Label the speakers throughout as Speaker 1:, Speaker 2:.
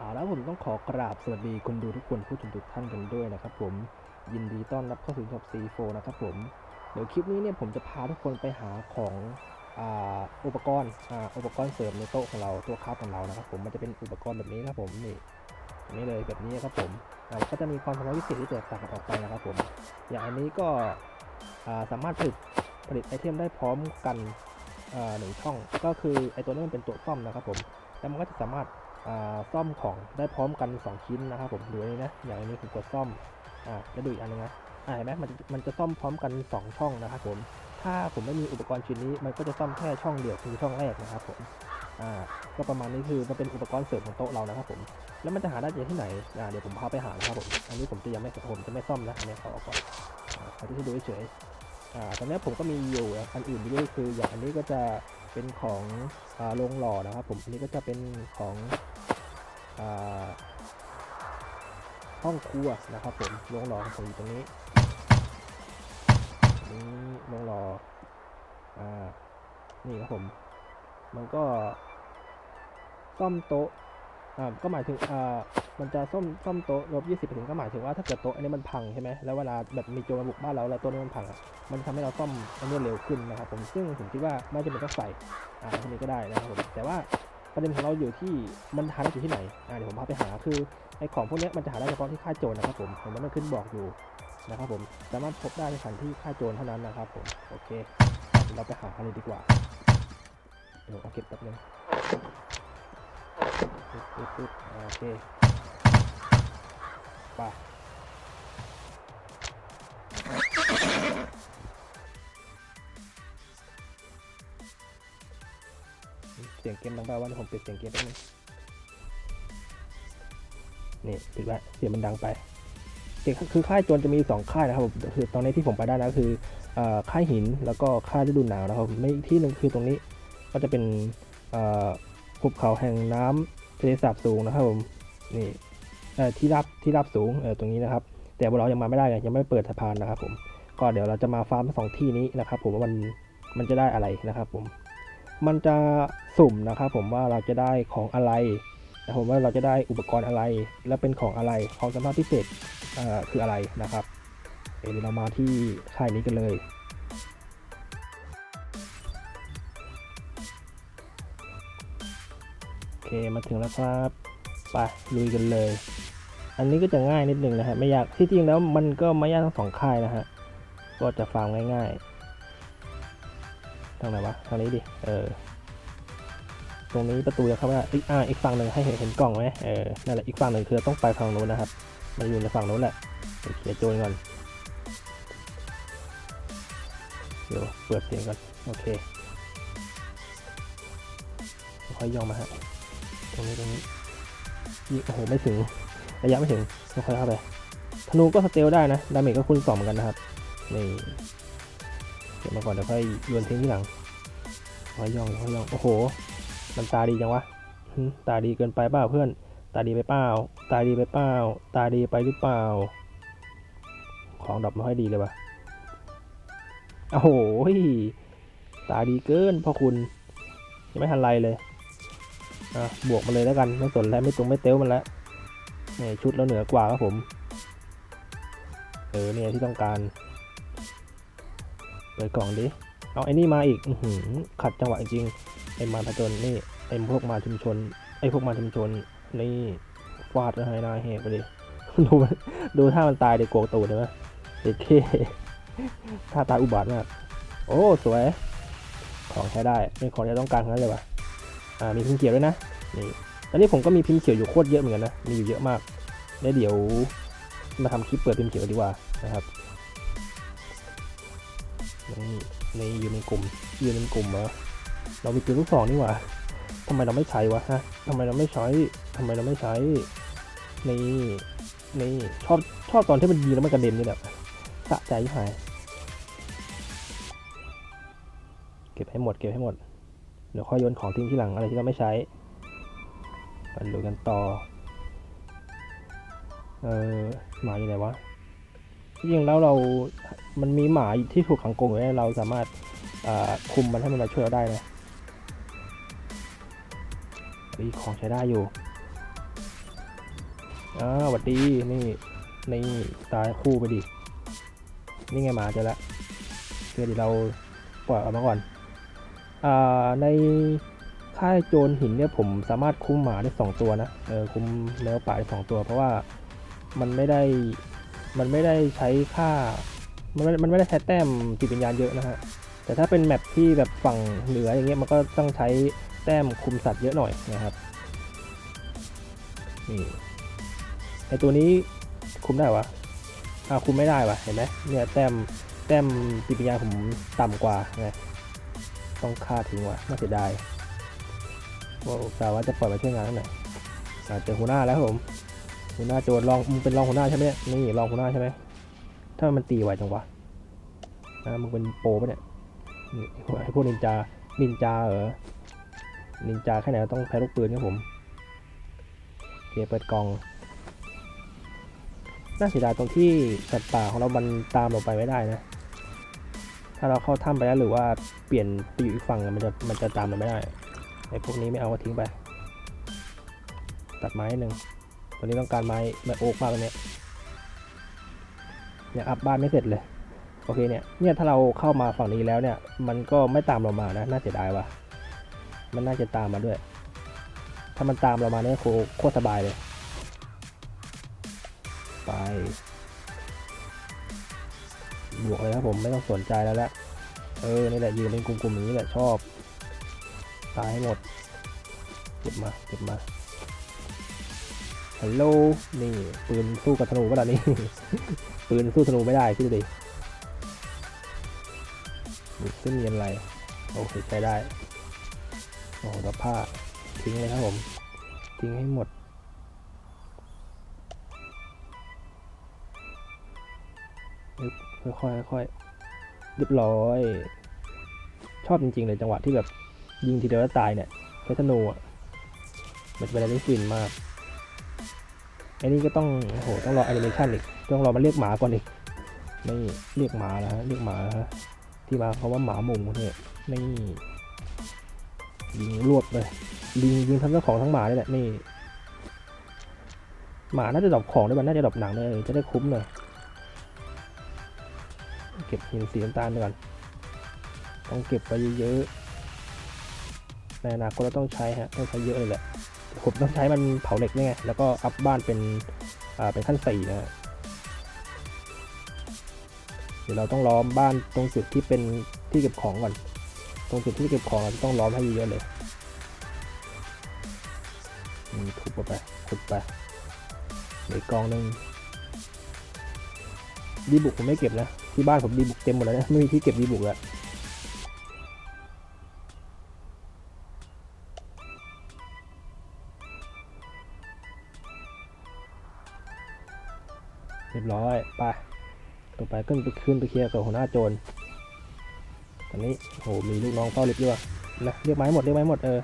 Speaker 1: อ่าแล้วผมต้องขอกราบสวัสดีคนดูทุกคนผู้ชมทุกท่านกันด้วยนะครับผมยินดีต้อนรับเข้าสู่ช็อป C4 นะครับผมเดี๋ยวคลิปนี้เนี่ยผมจะพาทุกคนไปหาของอุปกรณ์อุปกรณ์เสริมในโต๊ะของเราตัวคราฟของเรานะครับผมมันจะเป็นอุปกรณ์แบบนี้นะครับผมนี่นี้เลยแบบนี้ครับผมอ่าก็จะมีความสามารถพิเศษที่แตกต่างกันออกไปนะครับผมอย่างอันนี้ก็สามารถผลิตผลิตไอเทมได้พร้อมกันหนึ่งช่อง ก็คือไอตัวนี้มันเป็นตัวซ่อมนะครับผมแล้วมันก็จะสามารถ ซ่อมของได้พร้อมกัน 2 ชิ้นนะครับผมดูอันนี้นะอย่างอันนี้ผมกดซ่อมอ่าแล้วดูอีกอันนึงนะอ่าเห็นไหมมันมันจะซ่อมพร้อมกัน 2 ช่องนะครับผมถ้าผมไม่มีอุปกรณ์ชิ้นนี้ มันก็จะซ่อมแค่ช่องเดียวคือช่องแรกนะครับผมอ่าก็ประมาณนี้คือมันเป็นอุปกรณ์เสริมของโต๊ะเรานะครับผมแล้วมันจะหาได้จากที่ไหนอ่าเดี๋ยวผมพาไปหานะครับผมอันนี้ผมจะยังไม่ผมจะไม่ซ่อมนะอันนี้เขาเอก่อนอ่าที่ดูเฉยอ่าตอนนี้ผมก็มีอยู่อันอื่นด้วยคืออย่างอันนี้ก็จะเป็นของโรงหล่อนะครับผมอันนี้ก็จะเป็นของ ห้องครัวนะครับผมโรงหล่อของผมอยู่ตรงนี้นี่โรงหล่ออ่านี่ครับผม มันก็ซ่อมโต๊ะอ่าก็หมายถึงอ่ามันจะซ่อมซ่อมโต๊ะลบยี่สิบถึงก็หมายถึงว่าถ้าเกิดโต๊ะอันนี้มันพังใช่ไหมแล้วเวลาแบบมีโจรมาบุกบ้านเราแล้วโต๊ะนี้มันพังอะมันทำให้เราซ่อมอันนี้เร็วขึ้นนะครับผมซึ่งผมคิดว่าไม่จำเป็นต้องใส่อ่าทีนี้ก็ได้นะครับผมแต่ว่า ประเด็นของเราอยู่ที่มันหาได้อยู่ที่ไหนอ่าเดี๋ยวผมพาไปหาคือไอของพวกนี้มันจะหาได้เฉพาะที่ค่ายโจรนะครับผมผมมันขึ้นบอกอยู่นะครับผมสามารถพบได้ในสถานที่ค่ายโจรเท่านั้นนะครับผมโอเคเราไปหากันเลยดีกว่าเดี๋ยวเอาเก็บแป๊บนึงโอเคไป เสียงเกมดังไปว่าผมปิดเสียงเกมแป๊บนึงนี่ปิดไว้เสียงมันดังไปเสียงคือค่ายโจรจะมีสองค่ายนะครับผมคือตอนนี้ที่ผมไปได้นะคืออค่ายหินแล้วก็ค่ายฤดูหนาวนะครับไม่อีกที่หนึ่งคือตรงนี้ก็จะเป็นภูเขาแห่งน้ำทะเลสาบสูงนะครับผมนี่ที่ราบที่ราบสูงตรงนี้นะครับ แต่พวกเรายังมาไม่ได้ยังไม่เปิดสะพานนะครับผมก็เดี๋ยวเราจะมาฟาร์มสองที่นี้นะครับ ผมว่ามันมันจะได้อะไรนะครับผม มันจะสุ่มนะครับผมว่าเราจะได้ของอะไรนะผมว่าเราจะได้อุปกรณ์อะไร และเป็นของอะไรของสามารถพิเศษคืออะไรนะครับเดี๋ยวเรามาที่ค่ายนี้กันเลยโอเคมาถึงแล้วครับไปลุยกันเลย อันนี้ก็จะง่ายนิดนึงนะฮะไม่ยากที่จริงแล้วมันก็ไม่ยากทั้งสองค่ายนะฮะก็จะฟาร์มง่ายๆ ทางไหนวะทางนี้ดิเออตรงนี้ประตูจะเข้าไม่ได้อีกอ่าอีกฝั่งหนึ่งให้เห็นเห็นกล่องไหมเออนั่นแหละอีกฝั่งหนึ่งคือต้องไปฝั่งโน้นนะครับ มันอยู่ในฝั่งโน้นแหละเดี๋ยวเคลียร์โจรก่อนเดี๋ยวเปิดเสียงก่อนโอเคค่อยย่องมาฮะตรงนี้ตรงนี้โอ้โหไม่ถึงระยะไม่ถึงค่อยเข้าไปธนูก็สเตลได้นะดาเมจก็คูณสองเหมือนกันนะครับนี่ เก็บมาก่อนเดี๋ยวค่อยโยนทิ้งที่หลังค่อยย่องค่อยย่องโอ้โห มันตาดีจังวะตาดีเกินไปเปล่าเพื่อน ตาดีไปเปล่า ตาดีไปเปล่า ตาดีไปหรือเปล่า ของดอกไม่ค่อยดีเลยวะโอ้โหตาดีเกินพ่อคุณยังไม่ทันไรเลยอะบวกมาเลยแล้วกันไม่สนแล้วไม่ตรงไม่เต้วมันแล้วนี่ชุดแล้วเหนือกว่าครับผม เออเนี่ยที่ต้องการ ปิดกล่องดิ เอาไอ้นี่มาอีกอืขัดจังหวะจริงไอ้มาผจญนี่ไอ้พวกมาชุมชน ไอ้พวกมาชุมชนนี่ฟาดแล้วให้นายแหกไปดิดูดูท่ามันตายเด็กโกกตูดเลยไหมเด็กเคท่าตายอุบาทมาก โอ้สวย ของใช้ได้เป็นของที่ต้องการทั้งนั้นเลยวะอ่ามีพิมพ์เขียวด้วยนะนี่ตอนนี้ผมก็มีพิมพ์เขียวอยู่โคตรเยอะเหมือนกันนะมีอยู่เยอะมากแล้วเดี๋ยวมาทำคลิปเปิดพิมพ์เขียวดีกว่านะครับ ในอยู่ในกลุ่มอยู่ในกลุ่มเหรอเรามีปืนลูกซองนี่หว่าทำไมเราไม่ใช้วะฮะทำไมเราไม่ใช้ทำไมเราไม่ใช้นี่นี่ชอบชอบตอนที่มันยิงแล้วมันกระเด็นนี่แบบสะใจหาย เก็บให้หมดเก็บให้หมด เดี๋ยวค่อยโยนของทิ้งที่หลังอะไรที่เราไม่ใช้มาดูกันต่อ เออหมาอยู่ไหนวะจริงแล้วเรา มันมีหมาที่ถูกขังกรงอยู่เราสามารถคุมมันให้มันมาช่วยเราได้นะเฮ้ของใช้ได้อยู่อ้าวสวัสดี นี่ นี่ตายคู่ไปดิ นี่ไงหมาเจอแล้วเดี๋ยวเราปล่อยออกมาก่อน อ่า ในค่ายโจรหินเนี่ยผมสามารถคุมหมาได้สองตัวนะ เออ คุมแมวป่าได้สองตัว เพราะว่ามันไม่ได้ มันไม่ได้ใช้ค่า มันไม่มันไม่ได้ใช้แต้มจิตวิญญาณเยอะนะฮะ แต่ถ้าเป็นแมปที่แบบฝั่งเหนืออย่างเงี้ยมันก็ต้องใช้แต้มคุมสัตว์เยอะหน่อยนะครับ นี่ไอตัวนี้คุมได้วะอ่าคุมไม่ได้วะเห็นไหมเนี่ยแต้มแต้มจิตวิญญาณผมต่ำกว่าไงต้องฆ่าทิ้งวะน่าเสียดายว่าแต่ว่าจะปล่อยมาช่วยงานนั่นหน่อยเจอหัวหน้าแล้วผมหัวหน้าโจรลองมึงเป็นรองหัวหน้าใช่ไหมนี่ยนี่รองหัวหน้าใช่ไหม ถ้ามันตีไหวจังวะอ่ามึงเป็นโปรปะเนี่ยไอพวกนินจา นินจาเหรอ นินจาแค่ไหนต้องแพ้ลูกปืนครับผมโอเคเปิดกล่อง น่าเสียดายตรงที่สัตว์ป่าของเรามันตามเราไปไม่ได้นะ ถ้าเราเข้าถ้ำไปแล้วหรือว่าเปลี่ยนไปอยู่อีกฝั่งมันจะมันจะตามเราไม่ได้ ไอ้พวกนี้ไม่เอาก็ทิ้งไป ตัดไม้หนึ่ง วันนี้ต้องการไม้ไม้โอ๊กมากเลยเนี่ย เนี่ยอัพบ้านไม่เสร็จเลย โอเคเนี่ย เนี่ยถ้าเราเข้ามาฝั่งนี้แล้วเนี่ย มันก็ไม่ตามเรามานะ น่าเสียดายว่ะ มันน่าจะตามมาด้วย ถ้ามันตามเรามาเนี่ยโคตรสบายเลย ไปบวกเลยครับผมไม่ต้องสนใจแล้วแหละเออ นี่แหละยืนเป็นกลุ่มๆอย่างนี้แหละชอบ ตายให้หมด เก็บมาเก็บมาฮัลโหลนี่ปืนสู้กับธนูก็ได้นี่ ปืนสู้ธนูไม่ได้คิดดูดิดูเส้นเนียนอะไร โอเคใช้ได้ โอ้โหแล้วผ้า ทิ้งเลยครับผม ทิ้งให้หมด ค่อยๆค่อยๆเรียบร้อย ชอบจริงๆเลยจังหวะที่แบบยิงทีเดียวแล้วตายเนี่ยใช้ธนูอะ มันเป็นอะไรที่ฟินมาก อ้นี่ก็ต้องโอ้โหต้องรอแอนิเมชันอีกต้องรอมาเรียกหมาก่อนอีกนี่เรียกหมาแล้วฮะเรียกหมาแล้วฮะที่มาเขาว่าหมาหมุงเนี่ยนี่ยิงรวบเลยยิงยิงทั้งเจ้าของทั้งหมาเลยแหละนี่หมาน่าจะดรอปของด้วยมันน่าจะดรอปหนังเลยจะได้คุ้มหน่อยเก็บหินสีน้ำตาลก่อนต้องเก็บไปเยอะๆในอนาคตเราต้องใช้ฮะต้องใช้เยอะเลยแหละ ผมต้องใช้มันเผาเหล็กนี่ไง แล้วก็อัพบ้านเป็นอ่าเป็นขั้นสี่นะเดี๋ยวเราต้องล้อมบ้านตรงจุดที่เป็นที่เก็บของก่อน ตรงจุดที่เก็บของเราจะต้องล้อมให้เยอะเลยนี่ทุบไปขุดไปเหลืออกกองหนึ่งดีบุกผมไม่เก็บนะ ที่บ้านผมดีบุกเต็มหมดแล้วนะไม่มีที่เก็บดีบุกแล้ว รียบร้อยไปต่อไปขึ้นไปขึ้นไปเคลียร์กับหัวหน้าโจรตอนนี้โหมีลูกน้องเฝ้าลิฟต์ด้วยนะเรียกมาให้หมดเรียกมาให้หมดเออ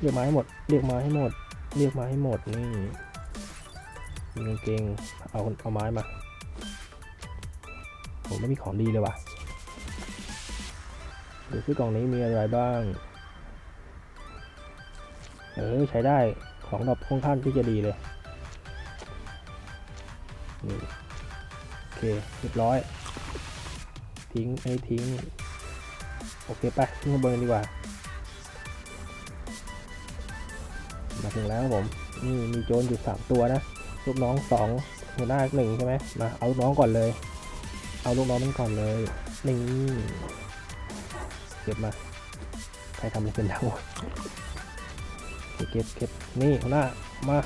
Speaker 1: เรียกมาให้หมด เรียกมาให้หมดเรียกมาให้หมดนี่มีกางเกงเอาเอาไม้มาผมไม่มีของดีเลยว่ะดูซิกล่องนี้มีอะไรบ้าง เออใช้ได้ของดอกค่อนข้างที่จะดีเลย นี่โอเคเรียบร้อย ทิ้งไอ้ทิ้ง โอเคไปขึ้นข้างบนดีกว่า มาถึงแล้วครับผม นี่มีโจรอยู่สามตัวนะ ลูกน้องสองหัวหน้าหนึ่งใช่ไหมมาเอาลูกน้องก่อนเลย เอาลูกน้องมันก่อนเลยนี่เก็บมา ใครทำอะไรเป็นแล้วเก็บเก็บเก็บนี่หัวหน้ามา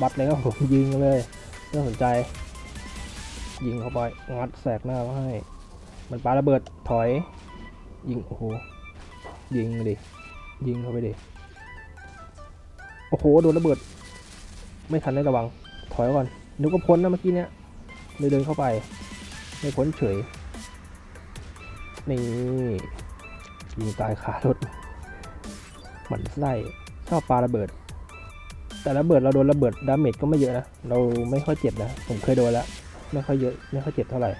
Speaker 1: บัดเลยครับผมยิงเลยไม่องสนใจ ยิงเข้าไป งัดแสกหน้าไว้ให้ มันปาระเบิดถอย ยิง โอ้โห ยิงดิ ยิงเข้าไปดิ โอ้โห โดนระเบิด ไม่ทันได้ระวัง ถอยก่อน นึกว่าพ้นนะเมื่อกี้เนี้ยเลยเดินเข้าไป ไม่พ้นเฉย นี่ ยิงตายคารถหมันไส้ชอบปาระเบิด แต่ระเบิดเราโดนระเบิดดาเมจก็ไม่เยอะนะ เราไม่ค่อยเจ็บนะ ผมเคยโดนแล้ว ไม่ค่อยเยอะไม่ค่อยเจ็บเท่าไหร่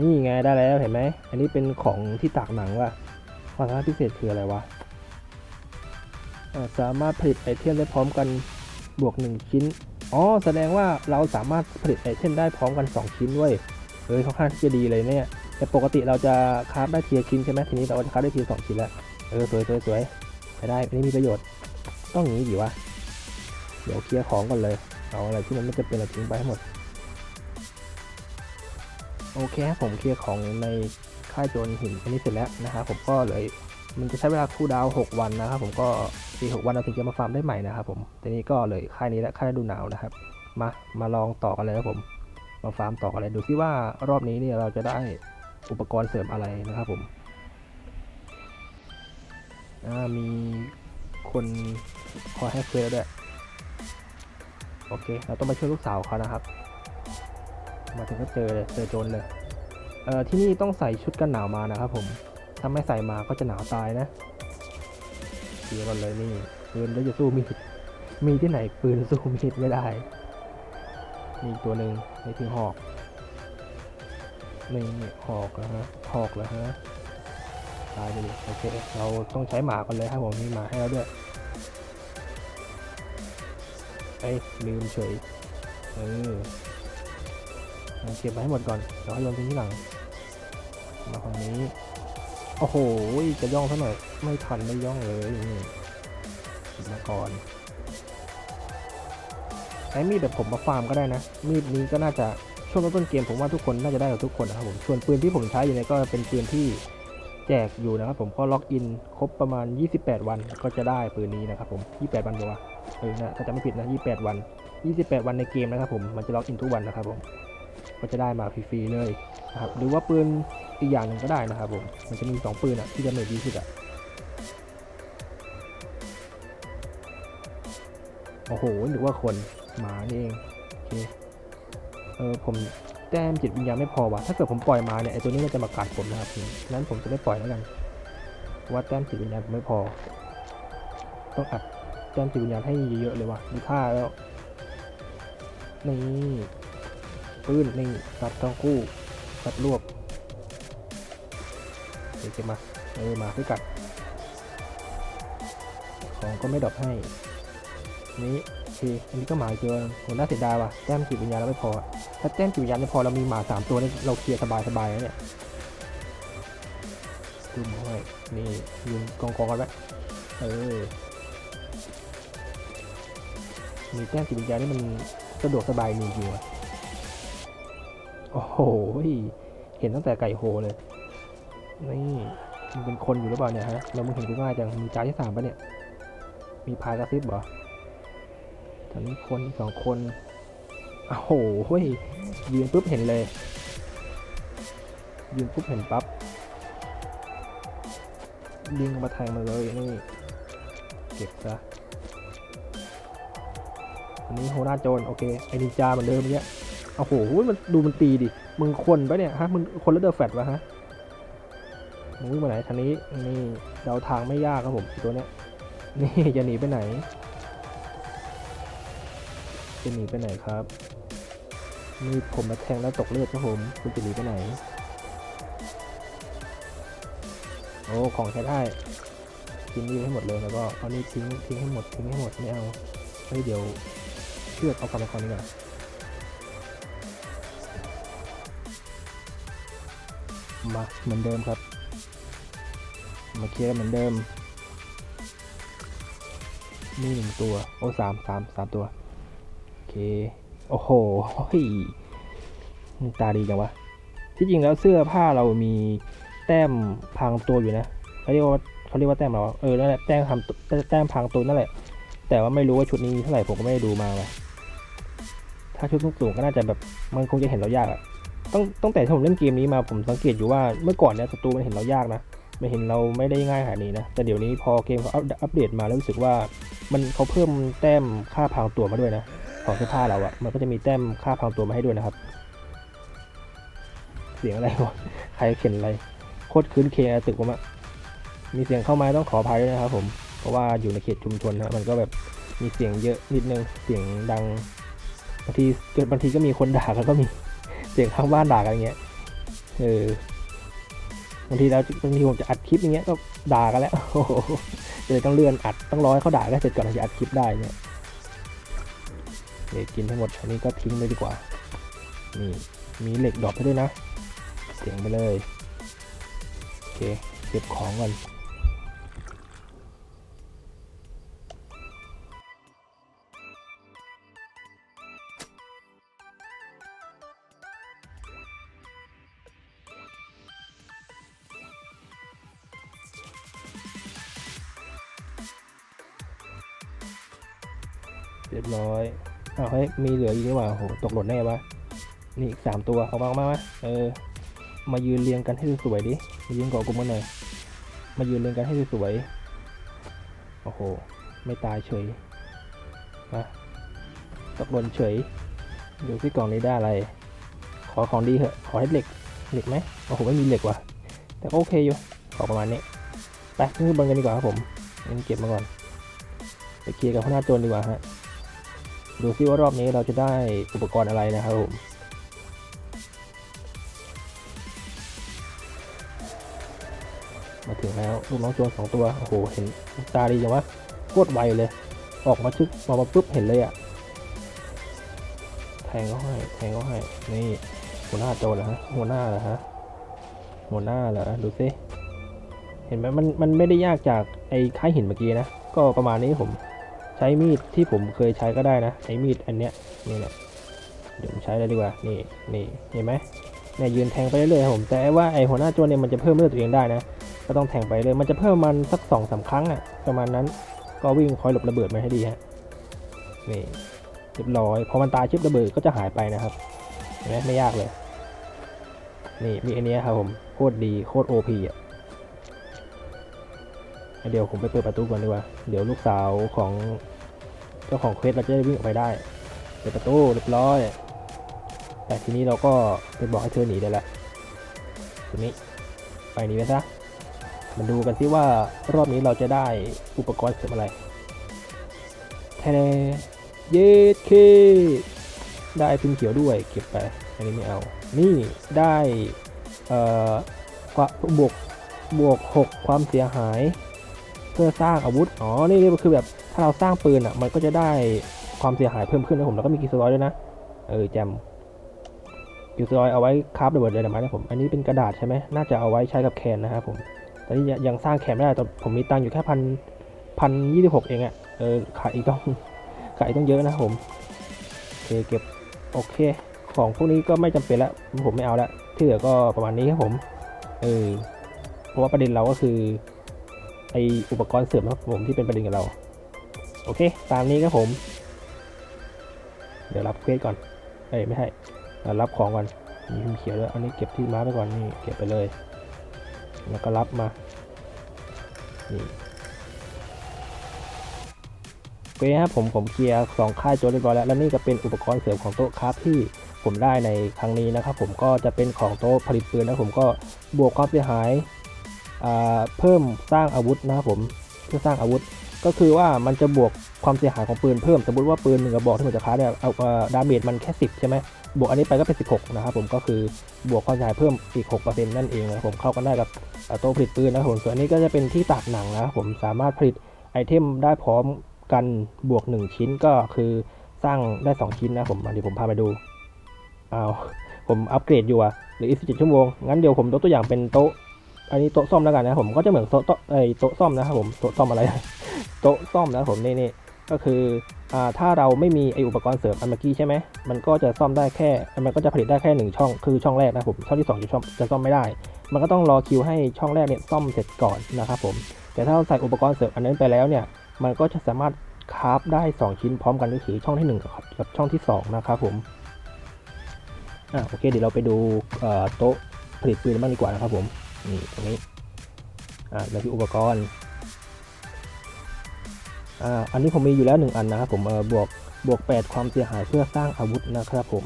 Speaker 1: นี่ไงได้แล้วเห็นไหม อันนี้เป็นของที่ตากหนังว่ะความสามารถพิเศษคืออะไรวะสามารถผลิตไอเทมได้พร้อมกันบวก 1 ชิ้น อ๋อ แสดงว่าเราสามารถผลิตไอเทมได้พร้อมกัน 2 ชิ้นด้วยเฮ้ยค่อนข้างที่จะดีเลยเนี่ย แต่ปกติเราจะคราฟได้เทีละชิ้นใช่ไหมทีนี้เราจะคราฟได้เทีละสองชิ้นแล้ว เออสวยสวยสวยใช้ได้อันนี้มีประโยชน์ ต้องอย่างนี้ดีวะ เดี๋ยวเคลียร์ของก่อนเลย เอาอะไรที่มันไม่จำเป็นเราทิ้งไปให้หมด โอเคครับผมเคลียร์ของในค่ายโจรหินอันนี้เสร็จแล้วนะครับผมก็เลยมันจะใช้เวลาคูลดาว 6 วันนะครับผมก็อีกวันเราถึงจะมาฟาร์มได้ใหม่นะครับผมทีนี้ก็เลยค่ายนี้และค่ายฤดูหนาวนะครับ มามาลองต่อกันเลยครับผม มาฟาร์มต่อกันเลยดูซิว่ารอบนี้เนี่ยเราจะได้อุปกรณ์เสริมอะไรนะครับผมมีคนคอยให้เควสแล้วด้วย โอเค เราต้องมาช่วยลูกสาวเขานะครับ มาถึงก็เจอเลยเจอโจรเลย เอ่อที่นี่ต้องใส่ชุดกันหนาวมานะครับผม ถ้าไม่ใส่มาก็จะหนาวตายนะเสียก่อนเลยนี่ปืนแล้วจะสู้มีด มีที่ไหนปืนสู้มีดไม่ได้ มีอีกตัวหนึ่งนี่คือหอกนี่หอกแล้วฮะหอกแล้วฮะตายไปเลยโอเค เราต้องใช้หมาก่อนเลยครับผมมีหมาให้เราด้วย เอ้ลืมเฉย เออเก็บมาให้หมดก่อน เดี๋ยวให้โยนทิ้งที่หลัง มาฝั่งนี้ โอ้โห จะย่องเท่าไหน่ไม่ทันไม่ย่องเลยนี่มาก่อนใช้มีดแบบผมมาฟาร์มก็ได้นะ มีดนี้ก็น่าจะช่วงต้นเกมผมว่าทุกคนน่าจะได้กับทุกคนนะครับผม ส่วนปืนที่ผมใช้อยู่เนี่ยก็เป็นปืนที่แจกอยู่นะครับผมก็ล็อกอินครบประมาณ 28 วันก็จะได้ปืนนี้นะครับผม 28 วันบอกว่า เออนะถ้าจะไม่ผิดนะ 28 วัน 28 วันในเกมนะครับผมมันจะล็อกอินทุกวันนะครับผมก็จะได้มาฟรีๆเลยนะครับหรือว่าปืนอีกอย่างหนึ่งก็ได้นะครับผมมันจะมีสองปืนอะที่จะเมจดีที่สุดอะโอ้โหหนึกว่าคนหมานี่เองโอเคเออผมแต้มจิตวิญญาณไม่พอว่ะถ้าเกิดผมปล่อยมาเนี่ยไอตัวนี้มันจะมากัดผมนะครับนั้นผมจะไม่ปล่อยแล้วกันว่าแต้มจิตวิญญาณผมไม่พอ ต้องอัด แต้มจิตวิญญาณให้เยอะๆเลยว่ะมีค่าแล้ว นี่ปืนนี่สัตว์ทั้งคู่สัตว์รวบเดี๋ยวเก็บมา เออ มาด้วยกันของก็ไม่ดรอปให้ นี้โอเคอันนี้ก็หมาเจอหัวหน้าเสียดายว่ะแต้มจิตวิญญาณเราไม่พอ ถ้าแต้มจิตวิญญาณไม่พอเรามีหมาสามตัวนี่เราเคลียร์สบายๆแล้วเนี่ยดูมห้อยนี่ยืนกองกองๆกันไว้เออ มีแต้มจิตวิญญาณนี่มันสะดวกสบายจริงๆว่โอ้โห เห็นตั้งแต่ไก่โหเลย นี่มันเป็นคนอยู่หรือเปล่าเนี่ยฮะ เรามึงเห็นกูง่ายจัง มีจานที่สามปะเนี่ย มีพายกระซิบเหรอตอนนี้คนสองคน โอ้โหยืนปุ๊บเห็นเลย ยืนปุ๊บเห็นปั๊บยิงมาแทงมาเลยนี่ เก็บซะ อันนี้โหหน้าโจรโอเคไอ้นินจาเหมือนเดิมเนี่ยโอ้โหมันดูมันตีดิมึงคนปะเนี่ยฮะมึงคนแล้วเดอร์แฟตวะฮะมึงวิ่งมาไหนทางนี้นี่เดาทางไม่ยากครับผมตัวเนี้ยนี่จะหนีไปไหนจะหนีไปไหนครับมีผมมาแทงแล้วตกเลือดครับผมคุณจะหนีไปไหนโอ้ของใช้ได้กินนี่ให้หมดเลยแล้วก็เอานี่ทิ้งทิ้งให้หมดทิ้งให้หมดไม่เอาเฮ้ยเดี๋ยว ชือกเอากลับมาก่อนดีกว่ามาเหมือนเดิมครับ มาเคลียร์เหมือนเดิม นี่หนึ่งตัว โอ้สามสามสามตัว โอเค โอ้โหตาดีจังวะ ที่จริงแล้วเสื้อผ้าเรามีแต้มพรางตัวอยู่นะเขาเรียกว่าเขาเรียกว่าแต้มเหรอเออนั่นแหละแต้มทำตัวแต้มพรางตัวนั่นแหละ แต่ว่าไม่รู้ว่าชุดนี้เท่าไหร่ผมก็ไม่ได้ดูมาว่ะ ถ้าชุดสูงก็น่าจะแบบมันคงจะเห็นเรายากอะต้องตั้งแต่ที่ผมเล่นเกมนี้มาผมสังเกตอยู่ว่าเมื่อก่อนเนี่ยศัตรูมันเห็นเรายากนะไม่เห็นเราไม่ได้ง่ายขนาดนี้นะแต่เดี๋ยวนี้พอเกมเขาอัปเดตมาแล้วรู้สึกว่ามันเขาเพิ่มแต้มค่าพรางตัวมาด้วยนะของเสื้อผ้าเราอะมันก็จะมีแต้มค่าพรางตัวมาให้ด้วยนะครับ เสียงอะไรวะใครเขียนอะไรโคตรคืนเคตึกผมอะมีเสียงเข้ามาต้องขออภัยด้วยนะครับผมเพราะว่าอยู่ในเขตชุมชนนะมันก็แบบมีเสียงเยอะนิดนึงเสียงดัง บางทีเกิดบางทีก็มีคนด่ากันก็มีเสียงข้างบ้านด่ากันอย่างเงี้ยเออบางทีเราบางทีผมจะอัดคลิปอย่างเงี้ยก็ด่ากันแล้วโอ้โหเลยต้องเลื่อนอัดต้องรอให้เขาด่าก็เสร็จก่อนถึงจะอัดคลิปได้เนี่ยเหล็กกินให้งหมดอันนี้ก็ทิ้งเลยดีกว่านี่มีเหล็กดรอปให้ด้วยนะเสียงไปเลยโอเคเก็บของก่อน เรียบร้อยอ้าวเฮ้ยมีเหลืออีกนี่หว่าโหตกหล่นแน่ปะนี่อีกสามตัวเอามาเอามามเออ มายืนเรียงกันให้สวยๆดิมายืนเกาะกลุ่มกันหน่อยมายืนเรียงกันให้สวยๆโอ้โห ไม่ตายเฉยนะตกหล่นเฉยดูที่กล่องนี้ได้อะไร ขอของดีเถอะขอให้เหล็กเหล็กไหมโอ้โหไม่มีเหล็กว่ะแต่โอเคอยู่ขอประมาณนี้ไปขึ้นบนกันดีกว่าครับผมงั้นเก็บมาก่อนไปเคลียร์กับพนักโจรดีกว่าฮะ ดูซิว่ารอบนี้เราจะได้อุปกรณ์อะไรนะครับผมมาถึงแล้วลูกน้องโจรสองตัว โอ้โห เห็นตาดีจังวะโคตรไวเลย ออกมาชึกออกมาปุ๊บเห็นเลยอะแทงเขาให้ แทงเขาให้ นี่ หัวหน้าโจรเหรอฮะ หัวหน้าเหรอฮะ หัวหน้าเหรอ ดูซิ เห็นไหมมัน มันไม่ได้ยากจากไอ้ค่ายหินเมื่อกี้นะ ก็ประมาณนี้ผม ใช้มีดที่ผมเคยใช้ก็ได้นะไอ้มีดอันเนี้ยนี่แหละเดี๋ยวผมใช้เลยดีกว่านี่นี่เห็นไหมเนี่ยยืนแทงไปเรื่อยๆผมแต่ว่าไอหัวหน้าโจรเนี่ยมันจะเพิ่มเลือดตัวเองได้นะก็ต้องแทงไปเลยมันจะเพิ่มมันสักสองสามครั้งอะประมาณนั้นก็วิ่งคอยหลบระเบิดมาให้ดีฮะนี่เรียบร้อยพอมันตายชิบระเบิดก็จะหายไปนะครับเห็นไหมไม่ยากเลย นี่มีอันเนี้ยครับผมโคตรดีโคตรโอพีอะเดี๋ยวผมไปเปิดประตูก่อนดีกว่า เดี๋ยวลูกสาวของ เจ้าของเควสเราจะได้วิ่งออกไปได้เปิดประตูเรียบร้อย แต่ทีนี้เราก็ไปบอกให้เธอหนีได้ละทีนี้ไปหนีไปซะมาดูกันซิว่ารอบนี้เราจะได้อุปกรณ์เสริมอะไรแทนเยสเคได้พิมพ์เขียวด้วยเก็บไปอันนี้ไม่เอา นี่ได้เอ่อความบวกบวก 6 ความเสียหาย เพื่อสร้างอาวุธ อ๋อ นี่คือแบบาเราสร้างปืนอะ มันก็จะได้ความเสียหายเพิ่มขึ้นนะผม แล้วก็มีกิสรอยด้วยนะ เออแจมกิสรอยเอาไว้คราฟระเบิดเลยนะไหมนะผม อันนี้เป็นกระดาษใช่ไหมน่าจะเอาไว้ใช้กับแคนนะครับผมแต่นี่ยังสร้างแคนไม่ได้แต่ผมมีตังค์อยู่แค่พันพันยี่สิบหกเองอะ่ะ เออขายอีกต้องขายอีกต้องเยอะนะผมโอเคเก็บโอเค ของพวกนี้ก็ไม่จำเป็นแล้วผมไม่เอาละที่เหลือก็ประมาณนี้ครับผม เออเพราะว่าประเด็นเราก็คือไออุปกรณ์เสริมนะครับผมที่เป็นประเด็นกับเรา อเค ตามนี้ครับผม เดี๋ยวรับเควสก่อน เอ้ยไม่ใช่รับของก่อน มีพิมเขียวด้วย อันนี้เก็บที่ม้าไปก่อนนี่เก็บไปเลย แล้วก็รับมา นี่โอเคครับผมผมเคลียร์สองค่ายโจรเรียบร้อยแล้ว แล้วนี่ก็เป็นอุปกรณ์เสริมของโต๊ะคราฟที่ผมได้ในครั้งนี้นะครับ ผมก็จะเป็นของโต๊ะผลิตปืนนะผมก็บวกความเสียหายอ่าเพิ่มสร้างอาวุธนะครับผมเพื่อสร้างอาวุธ ก็คือว่ามันจะบวกความเสียหายของปืนเพิ่ม สมมติว่าปืนหนึ่งกระบอกที่ผมจะค้าเนี่ยเอาดาเมจมันแค่ 10 ใช่ไหมบวกอันนี้ไปก็เป็น 16 นะครับผมก็คือบวกความเสียหายเพิ่มอีก 6%นั่นเองนะครับผมเข้ากันได้กับตัวผลิตปืนนะครับผมส่วนอันนี้ก็จะเป็นที่ตากหนังนะครับผมสามารถผลิตไอเทมได้พร้อมกันบวก 1 ชิ้นก็คือสร้างได้ 2 ชิ้นนะผมอันนี้ผมพาไปดูอ้าวผมอัปเกรดอยู่อะหรืออีก17ชั่วโมงงั้นเดี๋ยวผมยกตัวอย่างเป็นโต๊ะอันนี้โต๊ะซ่อมแล้วกันนะผมก็จะเหมือนโต๊ะไอโต๊ะซ่อมนะครับผมโต๊ะซ่อมอะไร โต๊ะซ่อมนะผมนี่นี่ก็คืออ่าถ้าเราไม่มีไออุปกรณ์เสริมอันเมื่อกี้ใช่ไหมมันก็จะซ่อมได้แค่ มันก็จะผลิตได้แค่หนึ่งช่อง คือช่องแรกนะผมช่องที่สองจะซ่อมจะซ่อมไม่ได้ มันก็ต้องรอคิวให้ช่องแรกเนี่ยซ่อมเสร็จก่อนนะครับผมแต่ถ้าเราใส่อุปกรณ์เสริมอันนั้นไปแล้วเนี่ยมันก็จะสามารถคราฟได้ 2 ชิ้นพร้อมกันก็คือช่องที่ 1 กับกับช่องที่สองนะครับผมอะโอเคเดี๋ยวเราไปดูโต๊ะผลิตปืนบ้างดีกว่านะครับผมนี่ตรงนี้อ่าแล้วที่อุปกรณ์ อันนี้ผมมีอยู่แล้วหนึ่งอันนะครับผมบวกบวก 8 ความเสียหายเพื่อสร้างอาวุธนะครับผม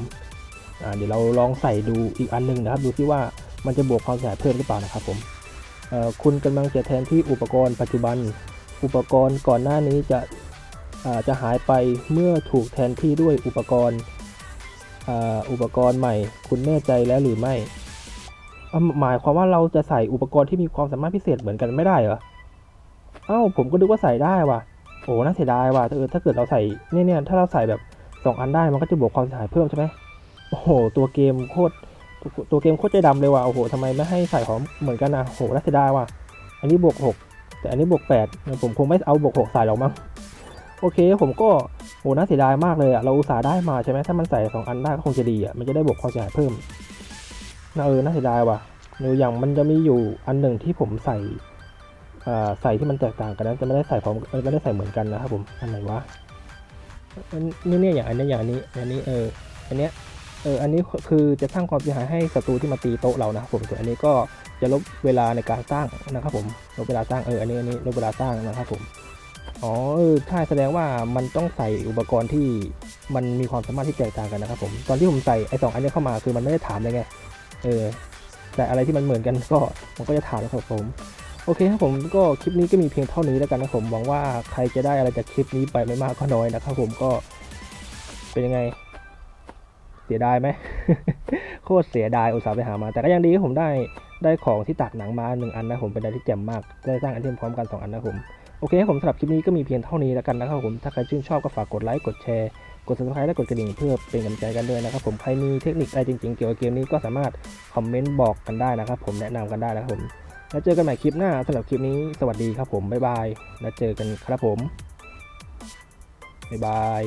Speaker 1: เดี๋ยวเราลองใส่ดูอีกอันหนึ่งนะครับ ดูที่ว่ามันจะบวกความเสียหายเพิ่มหรือเปล่านะครับผมคุณกำลังจะแทนที่อุปกรณ์ปัจจุบัน อุปกรณ์ก่อนหน้านี้จะจะหายไปเมื่อถูกแทนที่ด้วยอุปกรณ์อ,อุปกรณ์ใหม่ คุณแน่ใจแล้วหรือไม่หมายความว่าเราจะใส่อุปกรณ์ที่มีความสามารถพิเศษเหมือนกันไม่ได้เหรอเอ้าผมก็นึกว่าใส่ได้ว่ะ โอ้น่าเสียดายว่ะเออถ้าเกิดเราใส่เนี่ยเนี่ยถ้าเราใส่แบบสองอันได้มันก็จะบวกความเสียหายเพิ่มใช่ไหมโอ้โห ตัวเกมโคตรตัวเกมโคตรใจดำเลยว่ะโอ้โหทำไมไม่ให้ใส่ของเหมือนกันนะโอ้โหน่าเสียดายว่ะ อันนี้บวกหกแต่อันนี้บวกแปดผมคงไม่เอาบวกหกใส่หรอกมั้งโอเคผมก็โอ้น่าเสียดายมากเลยอะเราอุตส่าห์ได้มาใช่ไหมถ้ามันใส่สองอันได้ก็คงจะดีอะมันจะได้บวกความเสียหายเพิ่มน่าเออน่าเสียดายว่ะหนูอย่างมันจะมีอยู่อันหนึ่งที่ผมใส่ ใส่ที่มันแตกต่างกันนะจะไม่ได้ใส่พร้อมไม่ได้ใส่เหมือนกันนะครับผมอันไหนวะนี่เนี่ยอย่างอันนี้อย่างอันนี้อันนี้เอออันเนี้ยเอออันนี้คือจะสร้างความเสียหายให้ศัตรูที่มาตีโต๊ะเรานะครับผมส่วนอันนี้ก็จะลบเวลาในการสร้างนะครับผมลบเวลาสร้างเอออันนี้อันนี้ลบเวลาสร้างนะครับผมอ๋อเออใช่แสดงว่ามันต้องใส่อุปกรณ์ที่มันมีความสามารถที่แตกต่างกันนะครับผมตอนที่ผมใส่ไอ้สองอันนี้เข้ามาคือมันไม่ได้ถามเลยไงเออแต่อะไรที่มันเหมือนกันก็มันก็จะถามนะครับผม โอเคครับผมก็คลิปนี้ก็มีเพียงเท่านี้แล้วกันนะผมหวังว่าใครจะได้อะไรจากคลิปนี้ไปไม่มากก็น้อยนะครับผมก็เป็นยังไง เสียดายไหมโคตรเสียดายอุตส่าห์ไปหามา แต่ก็ยังดีที่ผมได้ได้ของที่ตัดหนังมาหนึ่งอันนะผมเป็นอะไรที่แจ่มมากได้สร้างอันเทมพร้อมกันสองอันนะผมโอเคครับผมสำหรับคลิปนี้ก็มีเพียงเท่านี้แล้วกันนะครับผมถ้าใครชื่นชอบก็ฝากกดไลค์กดแชร์กด subscribe และกดกระดิ่งเพื่อเป็นกำลังใจกันด้วยนะครับผมใครมีเทคนิคอะไรจริงๆ เกี่ยวกับเกมนี้ก็สามารถคอมเมนต์บอกกันได้นะครับผมแนะนำกันได้นะครับผม แล้วเจอกันใหม่คลิปหน้าสำหรับคลิปนี้สวัสดีครับผมบ๊ายบาย แล้วเจอกันครับผมบ๊ายบาย